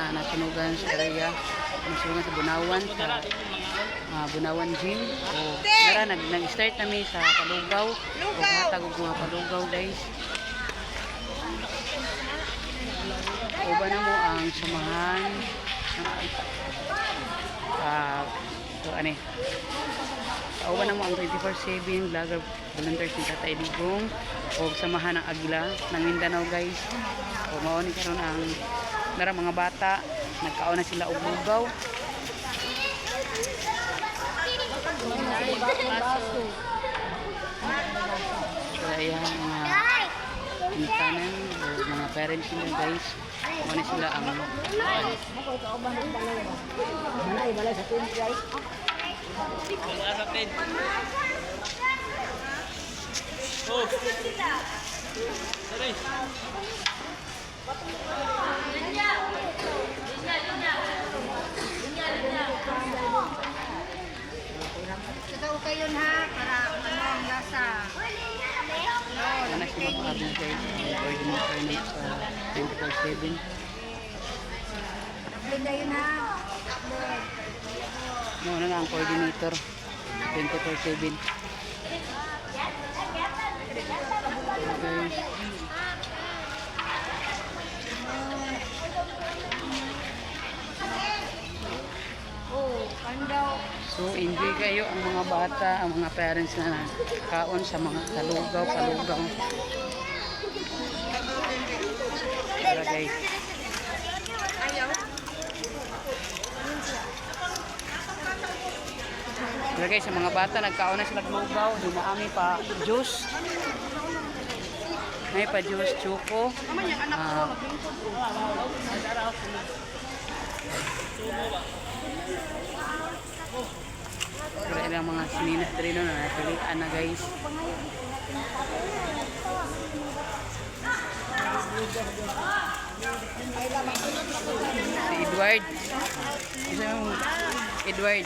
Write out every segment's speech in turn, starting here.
mga nasunugan sa area, nasunugan sa Bunawan, sa ah, Bunawan Gym. O, tara, nag, nag-start kami sa Palugaw. O, hatag og mga Palugaw, guys. Uba na mo ang samahan. Ah, so, ano Kauban na mo ang 24-7 vlogger volunteers ni Tatay Digong o samahan ng Agila ng Mindanao guys. O mao ni karon ang nara mga bata nagkaon na sila og lugaw. So ayan mga intanan o mga parents nila guys. Mao ni sila ang Ikaw kayo ha, para ano ang lasa. Ano si Ma'am Abby guys, ang coordinator ng sa 24-7. Upload na yun ha. No, ano na ang coordinator 24-7. So enjoy kayo ang mga bata, ang mga parents na kaon sa mga kalugaw, palugaw. Tara guys. Tara guys, sa mga bata nagkaon na sila lugaw, dumaami pa juice. May pa juice, chuko. Ah, Pero ilang mga sininas rin na napilian na guys. Si Edward. Edward.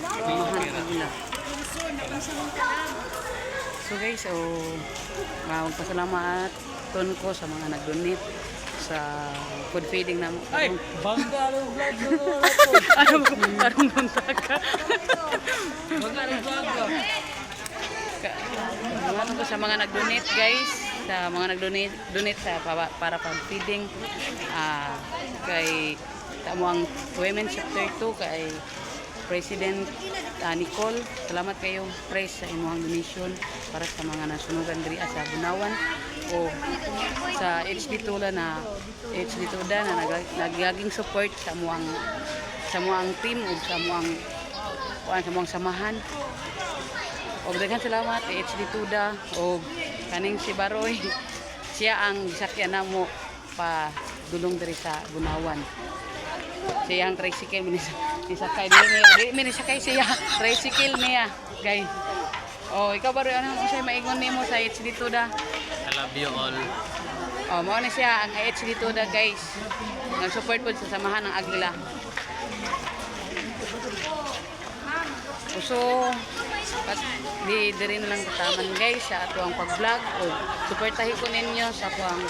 So guys, so magpasalamat ton ko sa mga nag-donate sa food feeding namin. Ay, Bangga ang vlog mo. ano ba? Parang bunta ka. Bangga ang vlog. Ka- Ano ko sa mga nag-donate guys, sa mga nag-donate donate sa para, para pag feeding ah kay tamo ang Women Chapter 2 kay President ah, Nicole. Salamat kayo praise sa imuhang donation para sa mga nasunugan diri sa Bunawan o sa HD Tula na HD Tuda na nag, support sa muang sa muang team o sa muang kuan sa muang samahan. Og daghan salamat HD Tuda og kaning si Baroy siya ang gisakyan namo pa dulong diri sa Bunawan siya ang tricycle minis isakay dili mi dili mi sakay siya. Tricycle niya guys. Oh ikaw Baroy ano mo siya maingon nimo sa HD Tuda love you all. oh mao na siya ang HD Tuda guys nag-support po sa samahan ng Agila So, pas, di diri na lang kataman guys sa ato ang pag-vlog o suportahi ko ninyo sa akong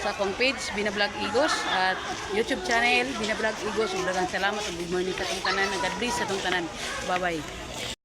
sa akong page Binablog Igos at YouTube channel Binablog Igos ug salamat ug good morning sa atong tanan. God bless sa tanan. Bye-bye.